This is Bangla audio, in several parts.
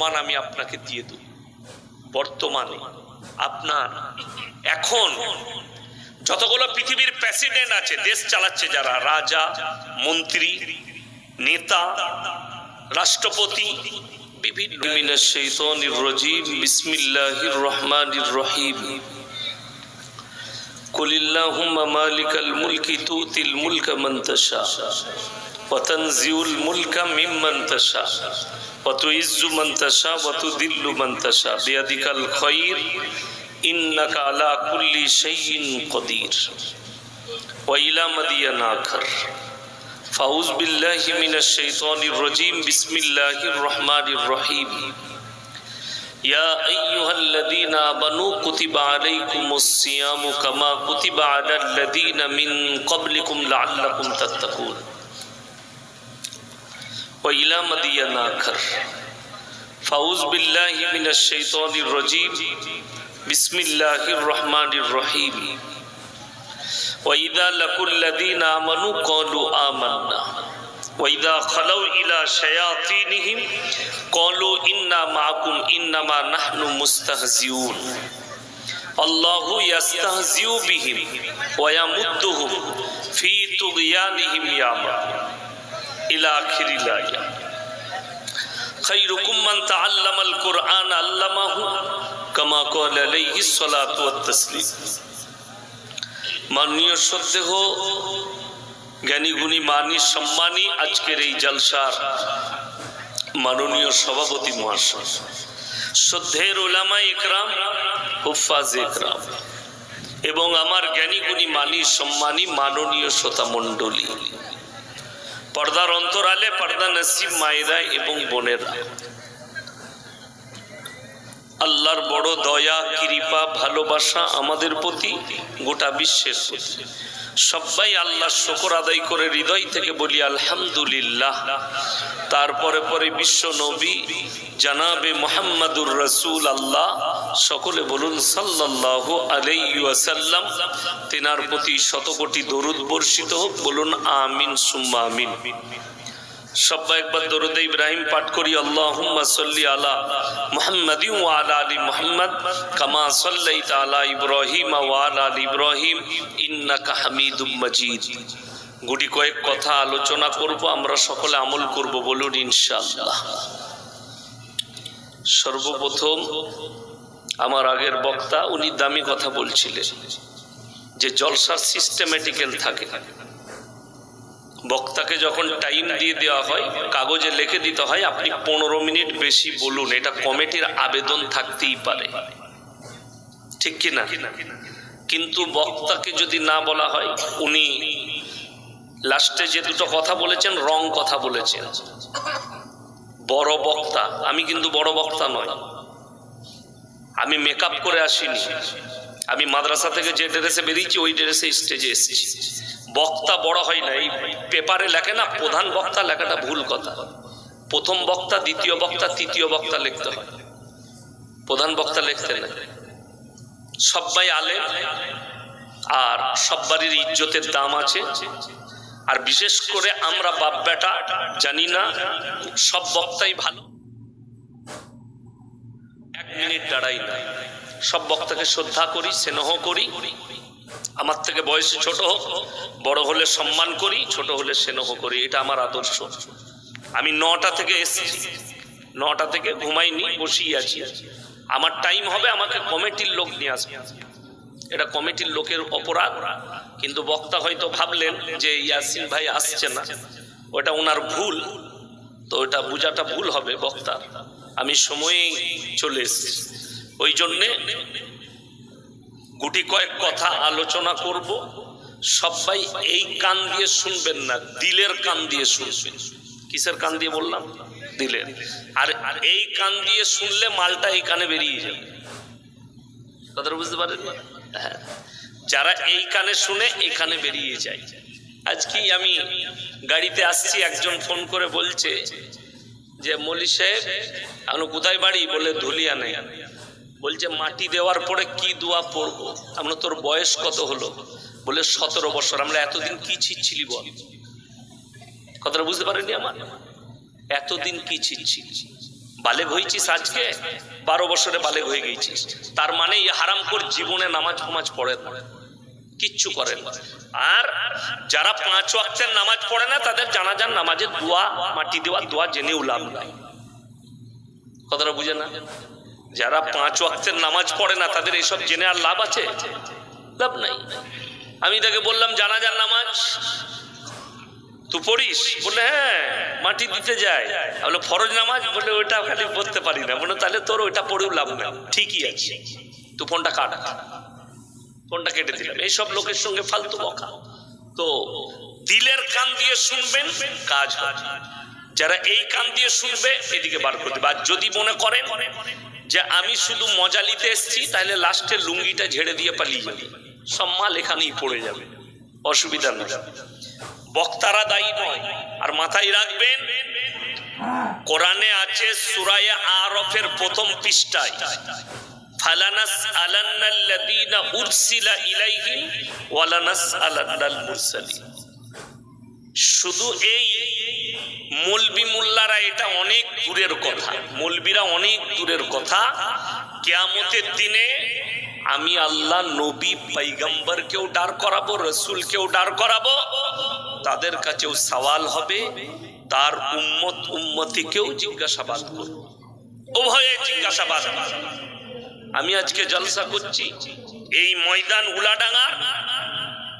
প্রমাণ আমি আপনাকে দিয়ে দেব বর্তমানে আপনার এখন যতগুলো পৃথিবীর প্রেসিডেন্ট আছে দেশ চালাচ্ছে যারা রাজা মন্ত্রী নেতা রাষ্ট্রপতি বিভিন্ন মিনাশ শাইতানির রাজিম বিসমিল্লাহির রহমানির রহিম قل اللهم مالك الملك تؤتي الملك من تشاء وتنزع الملك ممن تشاء وتعز من تشاء وتذل من تشاء بيدك الخير إنك على كل شيء قدير وإلى مدين آخر فأعوذ بالله من الشيطان الرجيم بسم الله الرحمن الرحيم يا أيها الذين آمنوا كتب عليكم الصيام كما كتب على الذين من قبلكم لعلكم تتقون وإلى مدين آخر. فأعوذ بالله من الشيطان الرجيم. بسم الله الرحمن الرحيم. وإذا لقوا الذين آمنوا قالوا آمنا. وإذا خلوا إلى شياطينهم قالوا إنا معكم إنما نحن مستهزئون. الله يستهزئ بهم ويمدهم في طغيانهم يعمهون মাননীয় সম্মানী আজকের এই জলসার মাননীয় সভাপতি মহাশয় একরাম, হুফাজ একরাম, এবং আমার জ্ঞানী গুণী মানি সম্মানী মাননীয় শ্রোতা মন্ডলী পর্দার অন্তরালে, পর্দা নসিব মায়েরা এবং বোনেরা। আল্লাহর বড় দয়া, কৃপা, ভালোবাসা আমাদের প্রতি, গোটা বিশ্বের প্রতি। সবাই আল্লাহ শকর আদায় করে হৃদয় থেকে বলি, আলহামদুলিল্লাহ। তারপরে পরে বিশ্ব নবী জানাবে মোহাম্মদুর রসুল আল্লাহ সকলে বলুন সাল্লাহ আলাইসাল্লাম তেনার প্রতি শতকোটি দরুদ বর্ষিত হোক, বলুন, আমিন, সুম্মা আমিন। সবাই একবার দরুদ ইব্রাহিম পাঠ করি, আল্লাহুম্মা সাল্লি আলা মুহাম্মাদি ওয়া আলা আলি মুহাম্মাদ কামা সাল্লাইতা আলা ইব্রাহিম ওয়া আলা আলি ইব্রাহিম ইন্নাকা হামিদুম মাজিদ। গুটি কয়েক কথা আলোচনা করব, আমরা সকলে আমল করব বলুন ইনশাআল্লাহ। সর্বপ্রথম আমার আগের বক্তা, উনি দামি কথা বলছিলেন যে জলসার সিস্টেমেটিক্যাল থাকে। বক্তাকে যখন টাইম দিয়ে দেওয়া হয়, কাগজে লিখে দিতে হয়, আপনি পনেরো মিনিট বেশি বলুন, এটা কমিটির আবেদন থাকতেই পারে। ঠিক কি না? কিন্তু বক্তাকে যদি না বলা হয়, উনি লাস্টে যে দুটো কথা বলেছেন, রং কথা বলেছেন। বড় বক্তা, আমি কিন্তু বড় বক্তা নয় আমি মেকআপ করে আসিনি। আমি মাদ্রাসা থেকে যে ড্রেসে বেরিয়েছি, ওই ড্রেসে স্টেজে এসেছি। বক্তা বড় হয় না এই পেপারে লেখে না, প্রধান বক্তা লেখাটা ভুল কথা। প্রথম বক্তা, দ্বিতীয় বক্তা, তৃতীয় বক্তা লিখতে হয়। প্রধান বক্তা লিখতে না। সবাই আলে আর সব বাড়ির ইজ্জতের দাম আছে। আর বিশেষ করে আমরা বাপ বেটা জানি না, সব বক্তাই ভালো। এক মিনিট দাঁড়াই না। সব বক্তাকে শ্রদ্ধা করি, স্নেহ করি। আমার থেকে বয়সে ছোট হোক, বড় হলে সম্মান করি, ছোট হলে স্নেহ করি, এটা আমার আদর্শ। আমি নটা থেকে এসেছি। নটা থেকে ঘুমাইনি বসিয়ে আছি। আমার টাইম হবে আমাকে কমিটির লোক নিয়ে আসবে। এটা কমিটির লোকের অপরাধ, কিন্তু বক্তা হয়তো ভাবলেন যে ইয়াসিন ভাই আসছে না। ওটা ওনার ভুল, তো ওটা বোঝাটা ভুল হবে বক্তার। আমি সময়ে চলে এসেছি। ওই জন্যে গুটি কয়েক কথা আলোচনা করব। সবাই এই কান দিয়ে শুনবেন না, দিলের কান দিয়ে শুনবেন। কিসের কান দিয়ে বললাম? দিলের। আর এই কান দিয়ে শুনলে মালটা এই কানে বেরিয়ে যাবে। কথাটা বুঝতে পারেন? হ্যাঁ। যারা এই কানে শুনে এখানে বেরিয়ে যায়। আজকে আমি গাড়িতে আসছি, একজন ফোন করে বলছে যে মলি সাহেব কোথায় বাড়ি? বলে ধুলিয়া নেই বলছে, মাটি দেওয়ার পরে কি দোয়া পড়ব? আমরা, তোর বয়স কত হলো? বলে, সতেরো বছর। আমরা, এতদিন কি ছিচ্ছিলি বল? কথাটা বুঝতে পারেনি আমার? এতদিন কি ছিচ্ছিলি বালেগ হয়েছিস আজকে? বারো বছরে বালেগ হয়ে গেছিস। তার মানে এই হারামখোর জীবনে নামাজ ফামাজ পড়ে না? কিচ্ছু করে না। আর যারা পাঁচ ওয়াক্তের নামাজ পড়ে না, তাদের জানাজান নামাজের দোয়া, মাটি দেওয়া দোয়া জেনেও লাভ নাই। কথাটা বুঝে না? যারা পাঁচ ওয়াক্তের নামাজ পড়ে না, তাদের এইসব জেনে আর লাভ আছে? লাভ নাই। আমি তাকে বললাম, জানাজার নামাজ? তুই পড়িস? বলে হ্যাঁ মাটি দিতে যায়। বলে ফরজ নামাজ? বলে ওইটা খালি পড়তে পারি না। বলে তাহলে তোর ওইটা পড়েও লাভ নাই। ঠিকই আছে। তুই ফোনটা কাট। ফোনটা কেটে দিলাম। এইসব লোকের সঙ্গে ফালতু বকা। তো দিলের কান দিয়ে শুনবেন, কাজ হবে। যারা এই কান দিয়ে শুনবে, এদিকে বার করে দেবে। আর যদি মনে করেন যে আমি শুধু মজা নিতে এসছি, তাহলে লাস্টে লুঙ্গিটা ঝেড়ে দিয়ে পালিয়ে যাবে। সব মাল এখানেই পড়ে যাবে। অসুবিধা নেই বক্তারা দায়ী নয়। আর মাথায় রাখবেন, কোরআনে আছে সুরায়া আরফের প্রথম পৃষ্ঠায় শুধু এই মলবি মোল্লারা এটা অনেক দূরের কথা। মলবিরা অনেক দূরের কথা। কেয়ামতের দিনে আমি আল্লাহ নবী পাইগাম্বরকেও ডার করাবো, রসুলকেও ডার করাবো। তাদের কাছেও সওয়াল হবে, তার উম্মত উম্মতিকেও জিজ্ঞাসাবাদ করব। উভয়ে জিজ্ঞাসাবাদ। আমি আজকে জলসা করছি, এই ময়দান উলাডাঙ্গা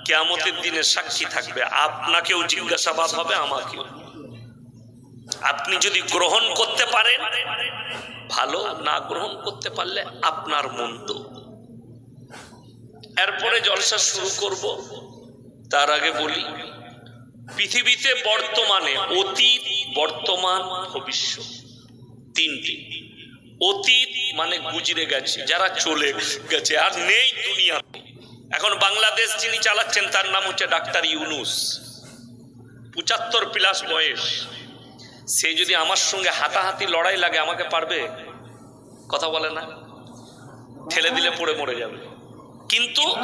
কেয়ামতের দিনে সাক্ষী থাকবে, আপনাকেও জিজ্ঞাসাবাদ হবে, আমাকেও। আপনি যদি গ্রহণ করতে পারেন, ভালো, না গ্রহণ করতে পারলে আপনার মন্দ। এরপরে জলসা শুরু করব। তার আগে বলি, পৃথিবীতে বর্তমানে অতীত, বর্তমান, ভবিষ্যৎ। তিনটি। অতীত মানে গুজরে গেছে, যারা চলে গেছে, আর নেই দুনিয়াতে। এখন বাংলাদেশ যিনি চালাচ্ছেন, তার নাম হচ্ছে ডাক্তার ইউনুস। পঁচাত্তর প্লাস বয়স। সে যদি আমার সঙ্গে হাতাহাতি লড়াই লাগে, আমাকে পারবে? কথা বলে না। ঠেলে দিলে পড়ে মরে যাবে। কিন্তু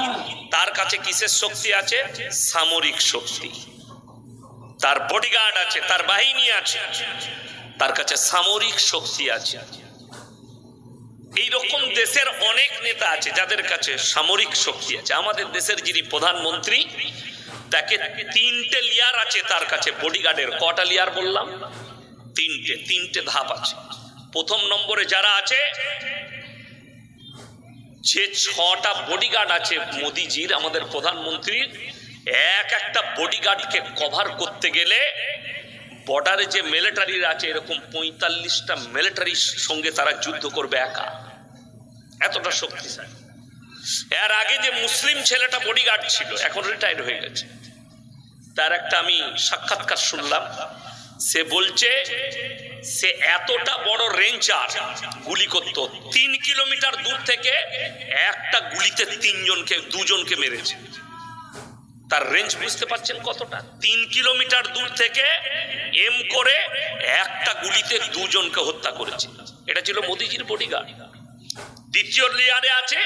তার কাছে কিসের শক্তি আছে? সামরিক শক্তি। তার বডিগার্ড আছে, তার বাহিনী আছে, তার কাছে সামরিক শক্তি আছে। এই রকম দেশের অনেক নেতা আছে, যাদের কাছে সামরিক শক্তি আছে। আমাদের দেশের যিনি প্রধানমন্ত্রী, তাকে তিনটে লিয়ার আছে তার কাছে বডিগার্ডের কটা লিয়ার বললাম? তিনটে তিনটে ধাপ আছে। প্রথম নম্বরে যারা আছে, যে ছটা বডিগার্ড আছে মোদিজির, আমাদের প্রধানমন্ত্রীর, এক একটা বডিগার্ডকে কভার করতে গেলে বর্ডারে যে মিলিটারির আছে, এরকম পঁয়তাল্লিশটা মিলিটারির সঙ্গে তারা যুদ্ধ করবে একা। এতটা শক্তিশালী। এর আগে যে মুসলিম ছেলেটা বডিগার্ড ছিল, এখন রিটায়ার হয়ে গেছে। তার একটা আমি সাক্ষাৎকার শুনলাম। সে বলছে, সে এতটা বড় রেঞ্জার গুলি করত। তিন কিলোমিটার দূর থেকে একটা গুলিতে তিনজনকে, দুজনকে মেরেছে। তার রেঞ্জ বুঝতে পারছেন কতটা? তিন কিলোমিটার দূর থেকে এম করে একটা গুলিতে দুজনকে হত্যা করেছে। এটা ছিল মোদিজির বডিগার্ড দ্বিতীয় লেয়ারে আছে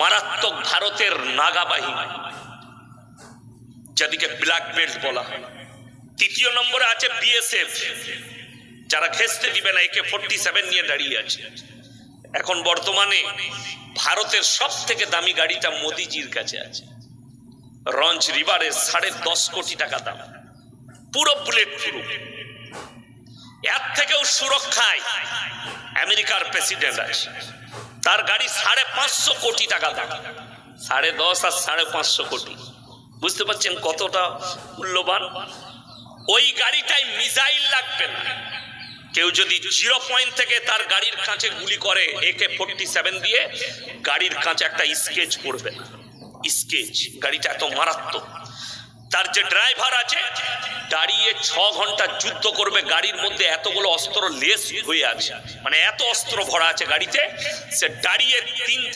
মারাত্মক ভারতের নাগা বাহিনী, যাদিকে ব্ল্যাক বেল্ট বলা হয়। তৃতীয় নম্বরে আছে বিএসএফ যারা ঘেসতে দিবে না, একে ফোরটি সেভেন নিয়ে দাঁড়িয়ে আছে। এখন বর্তমানে ভারতের সব থেকে দামি গাড়িটা মোদিজির কাছে আছে। রঞ্চ রিভারে সাড়ে দশ কোটি টাকা দাম। পুরো বুলেট প্রুফ। এর থেকেও সুরক্ষায় আমেরিকার প্রেসিডেন্ট আছে। তার গাড়ি সাড়ে পাঁচশো কোটি টাকা দাম। সাড়ে দশ আর সাড়ে পাঁচশো কোটি। বুঝতে পারছেন কতটা মূল্যবান? ওই গাড়িটাই মিসাইল লাগবে না। কেউ যদি জিরো পয়েন্ট থেকে তার গাড়ির কাছে গুলি করে একে ফোরটি সেভেন দিয়ে, গাড়ির কাছে একটা স্কেচ করবে না স্কেচ, গাড়িটা এত মারাত্মক। তার যে ড্রাইভার আছে, দাঁড়িয়ে ছ ঘণ্টা যুদ্ধ করবে, গাড়ির মধ্যে এতগুলো অস্ত্র লেস হয়ে আছে। মানে এত অস্ত্র ভরা আছে গাড়িতে, সে দাঁড়িয়ে তিন